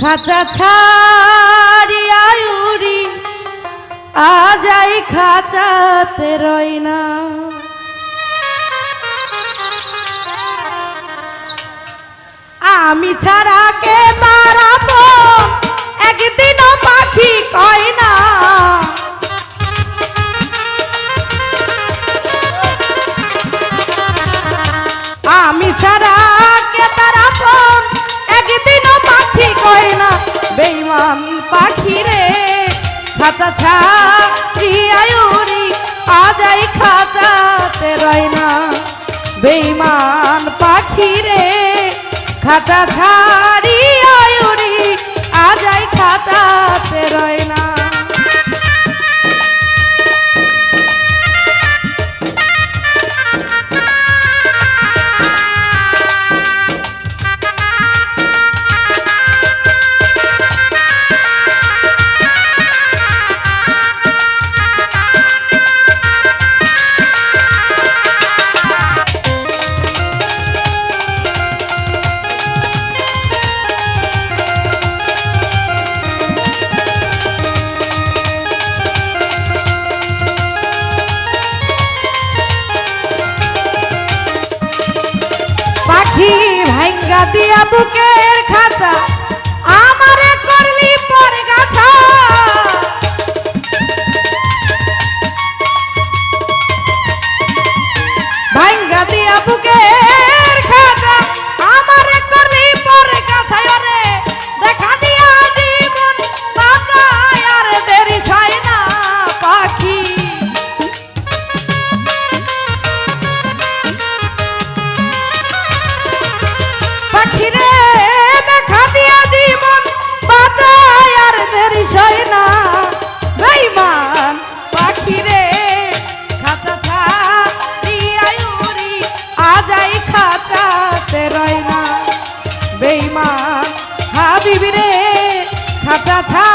খাঁচা ছাড়িয়া উড়ি, আজাই খাঁচাতে রই না। আমি ছাড়া কে মারাবো? একদিনও পাখি কয় না। খাতা ছাড়ি আয়ুরি আজাই খাতাতে রয়ে বেইমান হাবিবি রে খাঁচা ছা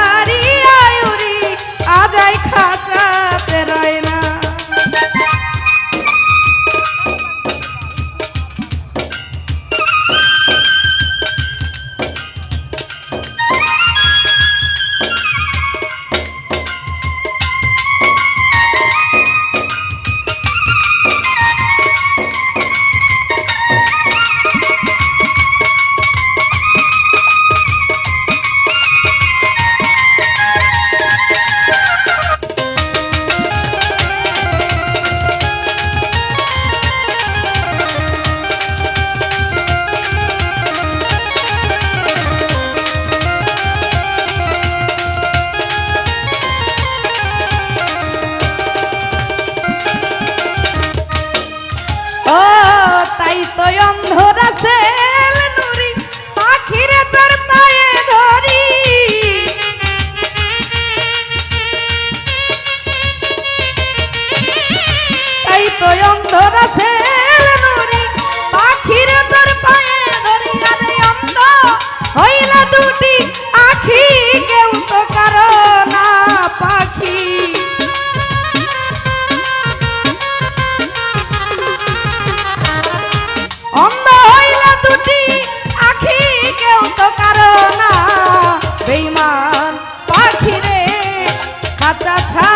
ছাড়িয়াই কারও